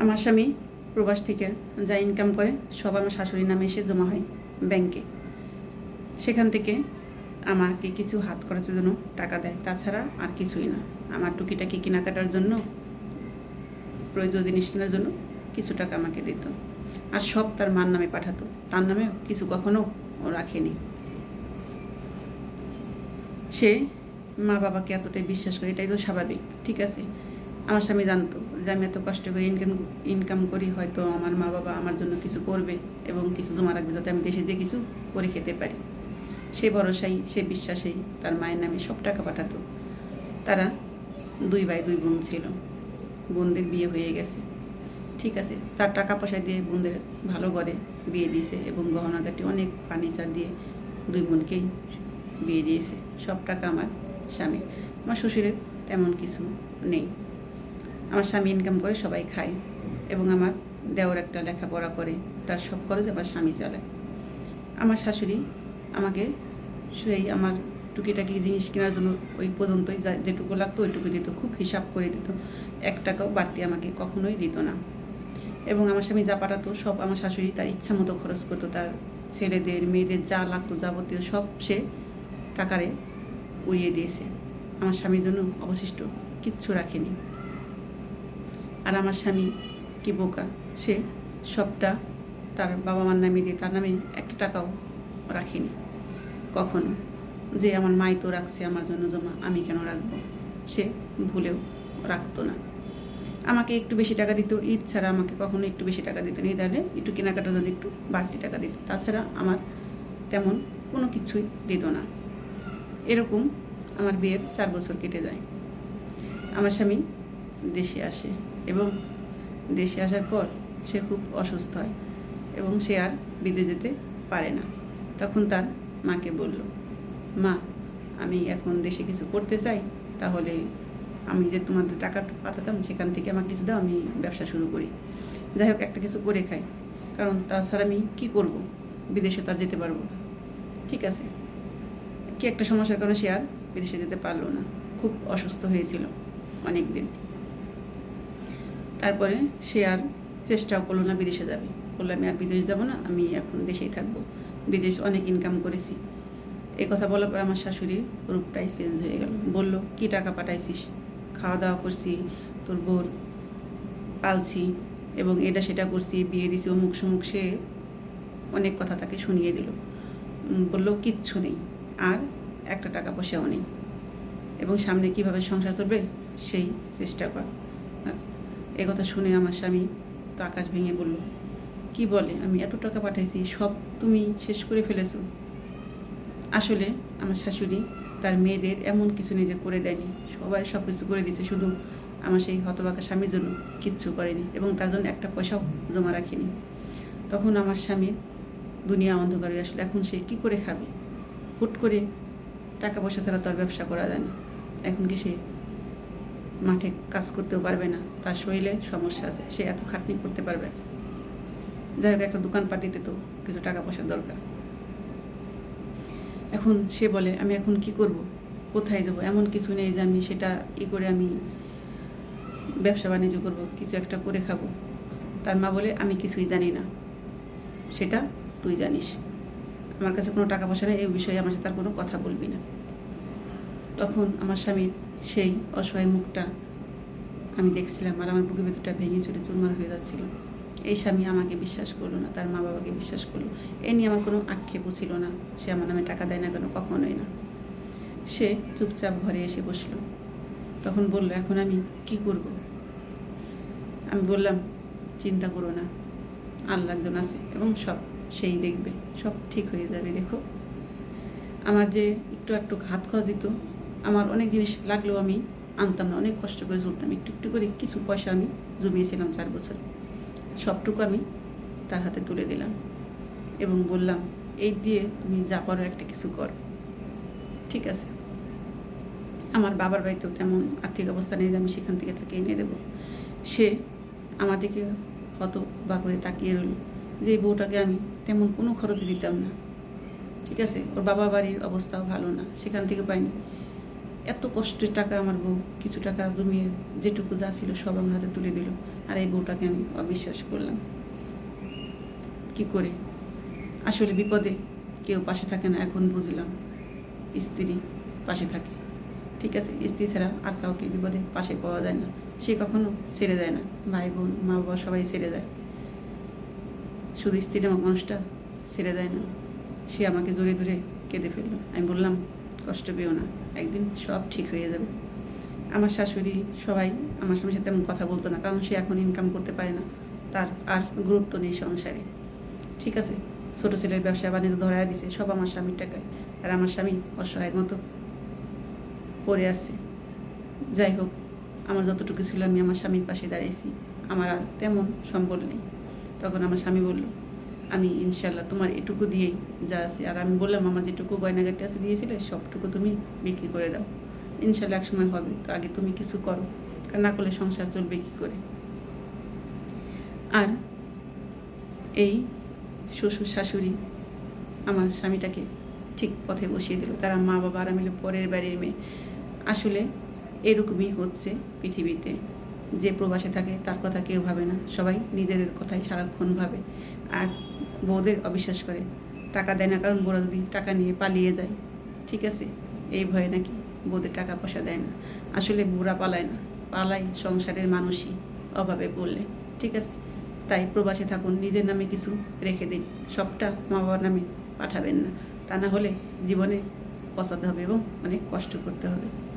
আমার স্বামী প্রবাস থেকে যা ইনকাম করে, সব আমার শাশুড়ির নামে এসে জমা হয় ব্যাংকে সেখান থেকে আমাকে কিছু হাত খরচের জন্য টাকা দেয়। তাছাড়া আর কিছুই না। আমার টুকিটাকি কেনাকাটার জন্য, প্রয়োজনীয় জিনিস কেনার জন্য কিছু টাকা আমাকে দিত। আর সব তার মার নামে পাঠাতো। তার নামে কিছু কখনো ও রাখেনি। সে মা বাবাকে এতটাই বিশ্বাস করে, এটাই তো স্বাভাবিক, ঠিক আছে? আমার স্বামী জানতো যে আমি এত কষ্ট করে ইনকাম ইনকাম করি, হয়তো আমার মা বাবা আমার জন্য কিছু করবে এবং কিছু জমা রাখবে যাতে আমি দেশে যে কিছু করে খেতে পারি। সে ভরসাই সে বিশ্বাসেই তার মায়ের নামে সব টাকা পাঠাতো। তারা দুই ভাই, দুই বোন ছিল। বোনদের বিয়ে হয়ে গেছে। ঠিক আছে, তার টাকা পয়সা দিয়ে বোনদের ভালো করে বিয়ে দিয়েছে এবং গহনাগাটি অনেক ফার্নিচার দিয়ে দুই বোনকেই বিয়ে দিয়েছে। সব টাকা আমার স্বামী আমার শ্বশুরের তেমন কিছু নেই। আমার স্বামী ইনকাম করে সবাই খায় এবং আমার দেওর একটা লেখাপড়া করে, তার সব খরচ আমার স্বামী চালায়। আমার শাশুড়ি আমাকে সেই আমার টুকিটাকি জিনিস কেনার জন্য ওই পর্যন্তই যা যেটুকু লাগতো ওইটুকু দিত, খুব হিসাব করে দিত। এক টাকাও বাড়তি আমাকে কখনোই দিত না। এবং আমার স্বামী যা পাঠাতো সব আমার শাশুড়ি তার ইচ্ছা মতো খরচ করতো, তার ছেলেদের, মেয়েদের যা লাগতো যাবতীয় সব সে টাকারে উড়িয়ে দিয়েছে। আমার স্বামীর জন্য অবশিষ্ট কিচ্ছু রাখেনি। আর আমার স্বামী কি বোকা? সে সবটা তার বাবা মার নামে দিয়ে তার নামে একটা টাকাও রাখিনি। কখনো যে আমার মাই তো রাখছে আমার জন্য জমা, আমি কেন রাখব? সে ভুলেও রাখতো না। আমাকে একটু বেশি টাকা দিত, ঈদ ছাড়া আমাকে কখনো একটু বেশি টাকা দিত না। আলে একটু কেনাকাটার জন্য একটু বাড়তি টাকা দিত। তাছাড়া আমার তেমন কোনো কিছুই দিত না। এরকম আমার বিয়ের চার বছর কেটে যায়। আমার স্বামী দেশে আসে। এবং দেশে আসার পর সে খুব অসুস্থ হয় এবং সে আর বিদে যেতে পারে না। তখন তার মাকে বলল, মা, আমি এখন দেশে কিছু করতে চাই, তাহলে আমি যে তোমাদের টাকা পাঠাতাম সেখান থেকে আমাকে কিছু দাও, আমি ব্যবসা শুরু করি। যাই হোক, একটা কিছু করে খাই। কারণ তাছাড়া আমি কি করব? বিদেশে তো আর যেতে পারব না। ঠিক আছে। কি একটা সমস্যার কারণে সে আর বিদেশে যেতে পারল না। খুব অসুস্থ হয়েছিল অনেক দিন তারপরে সে আর চেষ্টাও করল না বিদেশে যাবে। বলল, আমি আর বিদেশ যাব না, আমি এখন দেশেই থাকব। বিদেশ অনেক ইনকাম করেছি। এই কথা বলার পর আমার শাশুড়ির রূপটাই চেঞ্জ হয়ে গেল। বলল, কি টাকা পাঠাইছিস? খাওয়া দাওয়া করছি, তোর বোর পালছি এবং এটা সেটা করছি, বিয়ে দিছি। অমুক সমুক সে অনেক কথা তাকে শুনিয়ে দিল। বলল, কিচ্ছু নেই, আর একটা টাকা পয়সাও নেই। এবং সামনে কীভাবে সংসার চলবে, সেই চেষ্টা কর। এ কথা শুনে আমার স্বামী তো আকাশ ভেঙে বলল, কি বলে? আমি এত টাকা পাঠাইছি, সব তুমি শেষ করে ফেলেছ। আসলে আমার শাশুড়ি তার মেয়েদের এমন কিছু নিজে করে দেয়নি। সবাই সব কিছু করে দিয়েছে, শুধু আমার সেই হতবাকা স্বামীর জন্য কিচ্ছু করেনি এবং তার জন্য একটা পয়সাও জমা রাখেনি। তখন আমার স্বামীর দুনিয়া অন্ধকার হয়ে আসলে, এখন সে কি করে খাবে? হুট করে টাকা পয়সা ছাড়া তো আর ব্যবসা করা যায় না। এখন কি সে মাঠে কাজ করতেও পারবে না। তার শরীরে সমস্যা আছে, সে এত খাটনি করতে পারবে। যাই হোক, একটা দোকান পাটিতে তো কিছু টাকা পয়সার দরকার। এখন সে বলে, আমি এখন কি করব? কোথায় যাব? এমন কিছু নেই যে আমি সেটা ই করে আমি ব্যবসা বাণিজ্য করব, কিছু একটা করে খাব। তার মা বলে, আমি কিছুই জানি না। সেটা তুই জানিস। আমার কাছে কোনো টাকা পয়সা নেই, এই বিষয়ে আমার সাথে আর কোনো কথা বলবি না। তখন আমার স্বামীর সেই অসহায় মুখটা আমি দেখছিলাম আর আমার বুকের ভেতরটা ভেঙে চলে চুরমার হয়ে যাচ্ছিল। এই স্বামী আমাকে বিশ্বাস করল না, তার মা বাবাকে বিশ্বাস করল। এ নিয়ে আমার কোনো আক্ষেপও ছিল না, সে আমার নামে টাকা দেয় না কেন, কখনোই না। সে চুপচাপ ঘরে এসে বসল। তখন বলল, এখন আমি কি করব? আমি বললাম, চিন্তা করো না আল্লাহ একজন আছে এবং সব সেই দেখবে, সব ঠিক হয়ে যাবে, দেখো। আমার যে একটু একটু হাত দিত আমার অনেক জিনিস লাগলেও আমি আনতাম না, অনেক কষ্ট করে চলতাম। একটু একটু করে কিছু পয়সা আমি জমিয়েছিলাম চার বছর। সবটুকু আমি তার হাতে তুলে দিলাম এবং বললাম, এই দিয়ে তুমি যা পারো একটা কিছু করো। ঠিক আছে। আমার বাবার বাড়িতেও তেমন আর্থিক অবস্থা নেই যে আমি সেখান থেকে তাকে এনে দেবো। সে আমার দিকে বাক হয়ে তাকিয়ে রইল যে এই বউটাকে আমি তেমন কোনো খরচ দিতাম না। ঠিক আছে? ওর বাবা বাড়ির অবস্থাও ভালো না, সেখান থেকে পাইনি। এত কষ্টের টাকা আমার বউ, কিছু টাকা জমিয়ে যেটুকু যা ছিল সব আমার হাতে তুলে দিল। আর এই বউটাকে আমি অবিশ্বাস করলাম। কি করে? আসলে বিপদে কেউ পাশে থাকে না, এখন বুঝলাম স্ত্রী পাশে থাকে। ঠিক আছে, স্ত্রী ছাড়া আর কাউকে বিপদে পাশে পাওয়া যায় না। সে কখনো ছেড়ে যায় না। ভাই, বোন, মা, বাবা সবাই ছেড়ে যায়। শুধু স্ত্রীর মানুষটা ছেড়ে যায় না। সে আমাকে জোরে ধরে কেঁদে ফেলল। আমি বললাম কষ্ট পেও না। একদিন সব ঠিক হয়ে যাবে। আমার শাশুড়ি সবাই আমার স্বামীর সাথে তেমন কথা বলতো না, কারণ সে এখন ইনকাম করতে পারে না। তার আর গুরুত্ব নেই সংসারে। ঠিক আছে, ছোট ছেলের ব্যবসা বাণিজ্য ধরায় দিছে, সব আমার স্বামীর টাকায়। আর আমার স্বামী অসহায়ের মতো পড়ে আছে। যাই হোক, আমার যতটুকু ছিল আমি আমার স্বামীর পাশে দাঁড়িয়েছি। আমার আর তেমন সম্বল নেই। তখন আমার স্বামী বলল আমি ইনশাল্লাহ তোমার এটুকু দিয়েই যা আছে। আর আমি বললাম, আমার যেটুকু গয়নাগাটি আছে দিয়েছিলে, সবটুকু তুমি বিক্রি করে দাও। ইনশাল্লাহ এক সময় হবে, তো আগে তুমি কিছু করো। কারণ না করলে সংসার চলবে কী করে? আর এই শ্বশুর শাশুড়ি আমার স্বামীটাকে ঠিক পথে বসিয়ে দিল। তারা মা বাবা আর মিলে পরের বাড়ির মেয়ে। আসলে এরকমই হচ্ছে পৃথিবীতে। যে প্রবাসে থাকে, তার কথা কেউ ভাবে না। সবাই নিজেদের কথাই সারাক্ষণ ভাবে। আর বউদের অবিশ্বাস করে। টাকা দেয় না, কারণ বউরা যদি টাকা নিয়ে পালিয়ে যায়, ঠিক আছে? এই ভয়ে নাকি বউদের টাকা পয়সা দেয় না। আসলে বুড়া পালায় না। পালায় সংসারের মানুষই অভাবে পড়লে, ঠিক আছে? তাই প্রবাসে থাকুন, নিজের নামে কিছু রেখে দিন। সবটা মা বাবার নামে পাঠাবেন না। তা না হলে জীবনে পচাতে হবে এবং অনেক কষ্ট করতে হবে।